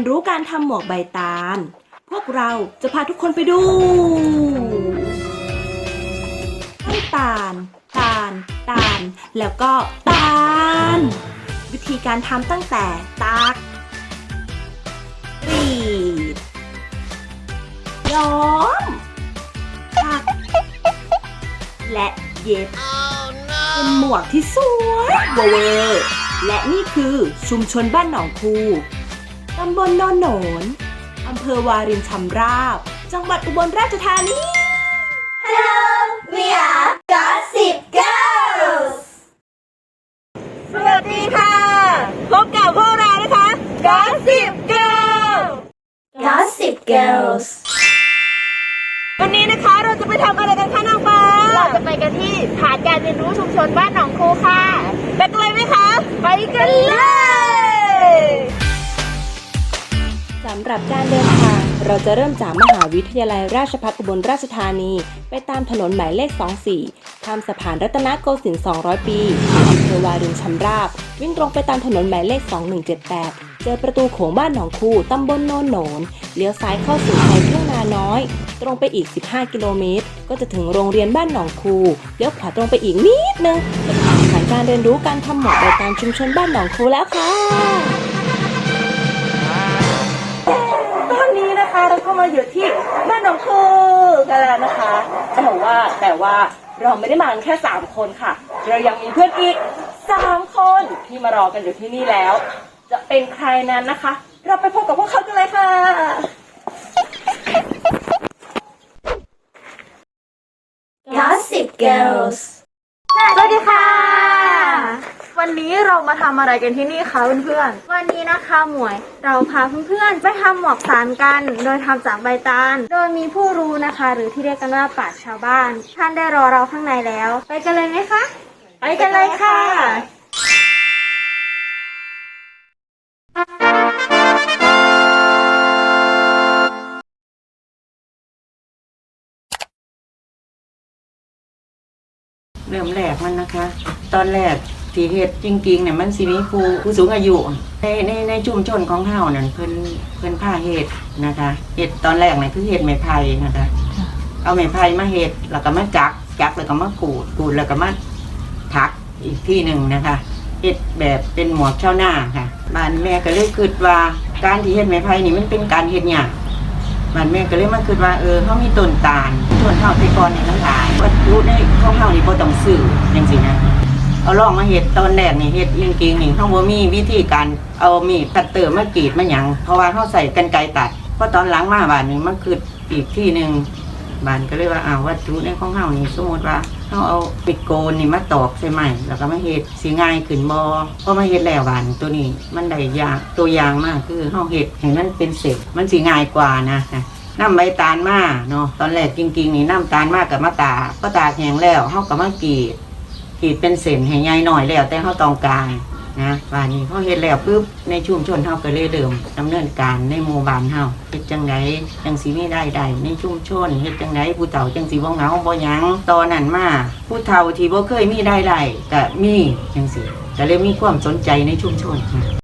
นรู้การทำหมวกใบตาล พวกเราจะพาทุกคนไปดูต้นตาล ตาล ตาล แล้วก็ตาล วิธีการทำตั้งแต่ตากรีดย้อมถัก และเย็บ เป็นหมวกที่สวยเวอร์และนี่คือชุมชนบ้านหนองคู ตำบลโนนโหนนอำเภอวารินชำราบ จังหวัดอุบลราชธานี We are Gossip Girls สวัสดีค่ะ พบกับพวกเรานะคะ Gossip Girl Gossip Girls วันนี้นะคะเราจะไปทำอะไรกันคะน้องฟ้าเราจะไปกันที่ฐานการเรียนรู้ชุมชนบ้านหนองคูค่ะไปกันเลยไหมคะ ไปกันเลย สำหรับการเดินทาง เราจะเริ่มจากมหาวิทยาลัยราชภัฏอุบลราชธานี ไปตามถนนหมายเลข 24 ข้ามสะพานรัตนโกสินทร์ 200 ปีอำเภอวารินชำราบ วิ่งตรงไปตามถนนหมายเลข 2178 เจอประตูโขงบ้านหนองคูตำบลโนนโหนนเลี้ยวซ้ายเข้าสู่ซอยทุ่งนาน้อย ตรงไปอีก 15 กิโลเมตร ก็จะถึงโรงเรียนบ้านหนองคูเลี้ยวขวาตรงไปอีกนิดนึงจะถึงฐานการเรียนรู้การทำหมวกใบตามชุมชนบ้านหนองคูแล้วค่ะ นะคะเราก็มาอยู่ที่บ้านหนองคูกันแล้วนะคะแต่ว่าแต่ว่าเราไม่ได้มาแค่สามคนค่ะ เรายังมีเพื่อนอีกสามคนที่มารอกันอยู่ที่นี่แล้ว จะเป็นใครนั้นนะคะ เราไปพบกับพวกเขากันเลยค่ะ Gossip Girls สวัสดีค่ะ วันนี้เรามาทำอะไรกันที่นี่คะเพื่อนๆ วันนี้นะคะหมวยเราพาเพื่อนๆ ไปทำหมวกสารกัน โดยทำจากใบตาล โดยมีผู้รู้นะคะ หรือที่เรียกกันว่าปราชญ์ชาวบ้าน ท่านได้รอเราข้างในแล้ว ไปกันเลยไหมคะ ไปกันเลยค่ะเริ่มแรกมันนะคะ ตอนแรก ที่เฮ็ดจริงๆเนี่ยมันสิมีผู้ผู้สูงอายุ ในในในชุมชนของเฮานั่นเพิ่นเพิ่นพาเฮ็ดนะคะเฮ็ดตอนแรกเนี่ยคือเฮ็ดไม้ไผ่นะคะเอาไม้ไผ่มาเฮ็ดแล้วก็มาจักจักแล้วก็มาขูดขูดแล้วก็มาถักอีกที่หนึ่งนะคะเฮ็ดแบบเป็นหมวกชาวนาค่ะบ้านแม่ก็เลยคิดว่าการที่เฮ็ดไม้ไผ่นี่มันเป็นการเฮ็ดยากมันแม่ก็เลยมาคิดว่าเออเขามีต้นตาลต้นเฮาไปก่อนนี่ทั้งหลายวัตถุในของเฮานี่บ่ต้องซื้อจังซี่นะ เอาลองมาเฮ็ดตอนแรกนี่เฮ็ดจริงนี่เฮาบ่มีวิธีการเอามีดตัดเตอร์มากรีดมาหยังเพราะว่าเฮาใส่กรรไกรตัดเพราะตอนหลังมาบาดนี้มันคืออีกที่หนึ่งบานก็เลยว่าอาวัตถุในของเฮานี่สมมติว่าเฮาเอาปิดโกนนี่มาตอกใส่ไม้แล้วก็มาเฮ็ดสิง่ายขึ้นบ่พอมาเฮ็ดแล้วบานตัวนี้มันได้ยากตัวยางมากคือเฮาเฮ็ดให้มันเป็นเศษมันสิง่ายกว่านะน้ำใบตาลมาเนาะตอนแรกจริงๆนี่น้ำตาลมากกับมะตาก็ตาแห้งแล้วเฮากับมะกรีด ขีดเป็นเส้นให้ใหญ่หน่อยแล้วแต่เขาต้องการนะว่านี้เขาเห็นแล้วปุ๊บในชุมชนเฮาก็เลยเดิมดำเนินการในหมู่บ้านเฮาเฮ็ดจังไดจังสิมีได้ได้ในชุมชนเฮ็ดจังไดผู้เฒ่าจังสิบ่เหงาบ่หยังตอนนั้นมาผู้เฒ่าที่บ่เคยมีได้ได้ก็มีจังสิก็เลยมีความสนใจในชุมชนค่ะ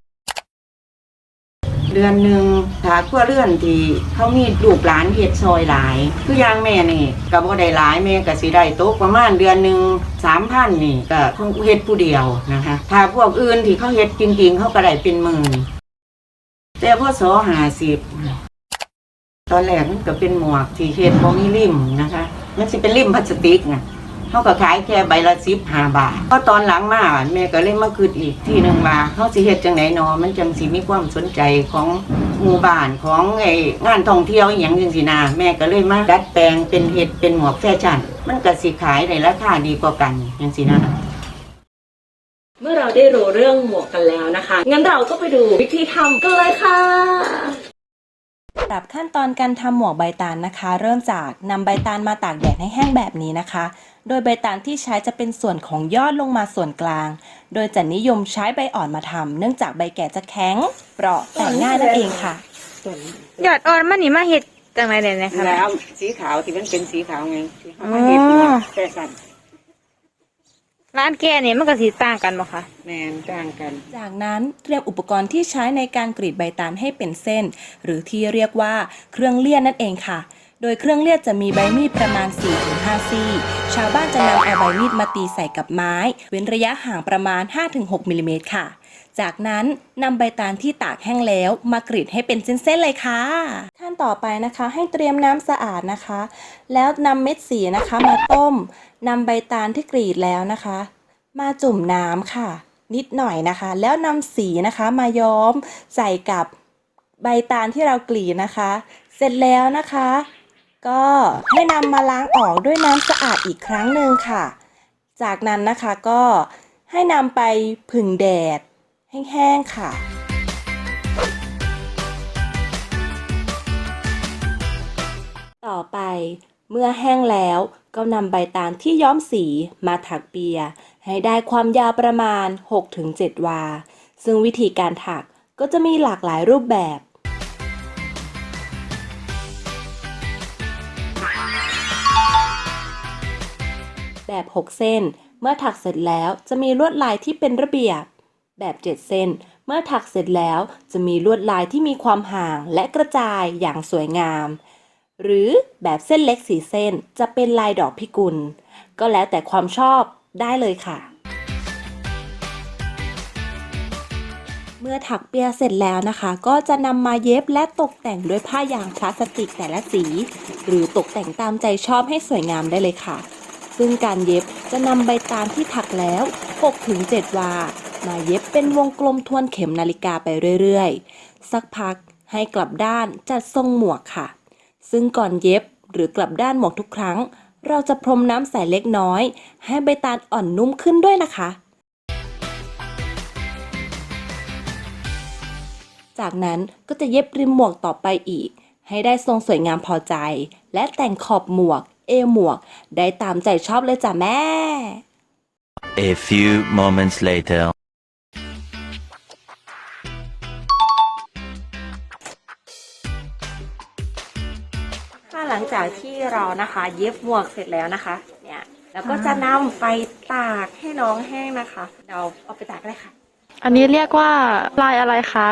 เดือนหนึ่งถ้าครัวเรือนที่เขามีลูกหลานเฮ็ดซอยหลายคืออย่างแม่นี่ก็บ่ได้หลายแม่ก็สิได้ตกประมาณเดือนหนึ่งสามพันนี่ก็คงเฮ็ดผู้เดียวนะคะถ้าพวกอื่นที่เขาเฮ็ดจริงๆเขาก็ได้เป็นหมื่นแต่พอสอหาสิบตอนแรกมันก็เป็นหมวกที่เฮ็ดบ่มีริมนะคะ มันสิเป็นริมพลาสติกไง เขาก็ขายแค่ใบละสิบห้าบาทเพราะตอนหลังมาแม่ก็เลยมาคืดอีกที่หนึ่งว่าเขาสิเฮ็ดจังไหนนอมันจังสิมีความสนใจของหมู่บ้านของไอ้งานท่องเที่ยวอหย่างจังสินาแม่ก็เลยมาดัดแปลงเป็นเฮ็ดเป็นหมวกแฟชั่นมันก็สิขายในราคาดีกว่ากันจังสินะเมื่อเราได้รู้เรื่องหมวกกันแล้วนะคะ งั้นเราก็ไปดูวิธีทำกันเลยค่ะ สำหรับขั้นตอนการทำหมวกใบตาลนะคะ เริ่มจากนำใบตาลมาตากแดดให้แห้งแบบนี้นะคะ โดยใบตาลที่ใช้จะเป็นส่วนของยอดลงมาส่วนกลาง โดยจะนิยมใช้ใบอ่อนมาทำเนื่องจากใบแก่จะแข็งเปราะแต่ง่ายนั่นเองค่ะหยอดอ่อนมันนี่มาเห็ดจังไรเลยนะคะ แล้วสีขาวที่มันเป็นสีขาวไงที่เขามาเฮ็ดเป็นหมวกแฟชั่น ร้านแกเนี่ยมันก็สีต่างกันบ่คะแมนต่างกัน จากนั้นเตรียมอุปกรณ์ที่ใช้ในการกรีดใบตาลให้เป็นเส้น หรือที่เรียกว่าเครื่องเลี่ยนนั่นเองค่ะ โดยเครื่องเลี่ยนจะมีใบมีดประมาณ 4-5 ซี่ ชาวบ้านจะนำเอาใบมีดมาตีใส่กับไม้ เว้นระยะห่างประมาณ 5-6มิลลิเมตรค่ะ จากนั้นนำใบตาลที่ตากแห้งแล้วมากรีดให้เป็นเส้นๆเลยค่ะ ขั้นต่อไปนะคะ ให้เตรียมน้ำสะอาดนะคะ แล้วนำเม็ดสีนะคะมาต้ม นำใบตาลที่กรีดแล้วนะคะ มาจุ่มน้ำค่ะ นิดหน่อยนะคะ แล้วนำสีนะคะมาย้อมใส่กับใบตาลที่เรากรีดนะคะ เสร็จแล้วนะคะ ก็ให้นำมาล้างออกด้วยน้ำสะอาดอีกครั้งหนึ่งค่ะ จากนั้นนะคะก็ให้นำไปผึ่งแดด แห้งๆค่ะต่อไป เมื่อแห้งแล้วก็นำใบตาลที่ย้อมสีมาถักเปีย ให้ได้ความยาวประมาณ 6-7 วา ซึ่งวิธีการถักก็จะมีหลากหลายรูปแบบ แบบ 6 เส้น เมื่อถักเสร็จแล้วจะมีลวดลายที่เป็นระเบียบ แบบ 7 เส้น เมื่อถักเสร็จแล้วจะมีลวดลายที่มีความห่างและกระจายอย่างสวยงาม หรือแบบเส้นเล็กสีเส้นจะเป็นลายดอกพิกุล ก็แล้วแต่ความชอบได้เลยค่ะ เมื่อถักเปียเสร็จแล้วนะคะ ก็จะนำมาเย็บและตกแต่งด้วยผ้ายางพลาสติกแต่ละสี หรือตกแต่งตามใจชอบให้สวยงามได้เลยค่ะ ซึ่งการเย็บจะนำใบตาลที่ถักแล้ว 6-7 วา มาเย็บเป็นวงกลมทวนเข็มนาฬิกาไปเรื่อยๆ สักพักให้กลับด้านจัดทรงหมวกค่ะ ซึ่งก่อนเย็บหรือกลับด้านหมวกทุกครั้ง เราจะพรมน้ำใส่เล็กน้อย ให้ใบตาลอ่อนนุ่มขึ้นด้วยนะคะ จากนั้นก็จะเย็บริมหมวกต่อไปอีก ให้ได้ทรงสวยงามพอใจ และแต่งขอบหมวก เอหมวก ได้ตามใจชอบเลยจ้ะแม่ A few moments later. หลังจากที่เรานะคะเย็บหมวกเสร็จแล้วนะคะ เนี่ยแล้วก็จะนำไปตากให้น้องแห้งนะคะ เราเอาไปตากได้ค่ะ อันนี้เรียกว่าลายอะไรคะ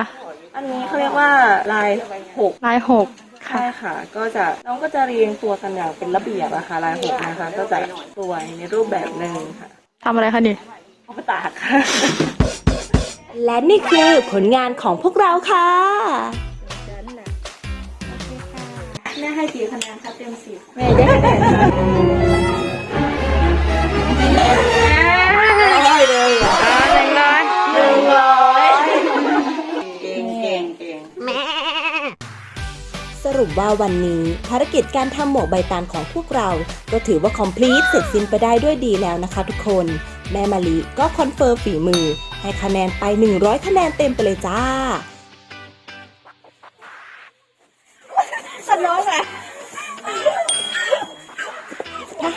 อันนี้เขาเรียกว่าลายหกลายหกใช่ค่ะ ก็จะน้องก็จะเรียงตัวกันอย่างเป็นระเบียบอะค่ะลายหกนะคะ ก็จะสวยในรูปแบบหนึ่งค่ะทำอะไรคะนี่ เอาไปตากค่ะ และนี่คือผลงานของพวกเราค่ะแม่ให้กี่คะแนนคะเต็มสิบแม่ได้คะแนนค่ะร้อยเลยเหรอหนึ่งร้อยหนึ่งร้อยเก่งเก่งเก่งสรุปว่าวันนี้ภารกิจการทำหมวกใบตาลของพวกเรา ก็ถือว่า complete เสร็จสิ้นไปได้ด้วยดีแล้วนะคะทุกคน แม่มาลีก็คอนเฟิร์มฝีมือ ให้คะแนนไป 100 คะแนนเต็มไปเลยจ้า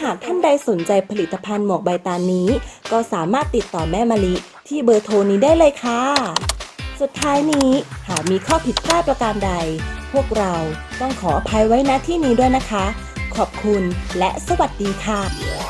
ากท่านใดสนใจผลิตภัณฑ์หมวกใบตาลนี้ ก็สามารถติดต่อแม่มะลิที่เบอร์โทรนี้ได้เลยค่ะ สุดท้ายนี้หากมีข้อผิดพลาดประการใด พวกเราต้องขออภัยไว้ณที่นี้ด้วยนะคะ ขอบคุณและสวัสดีค่ะ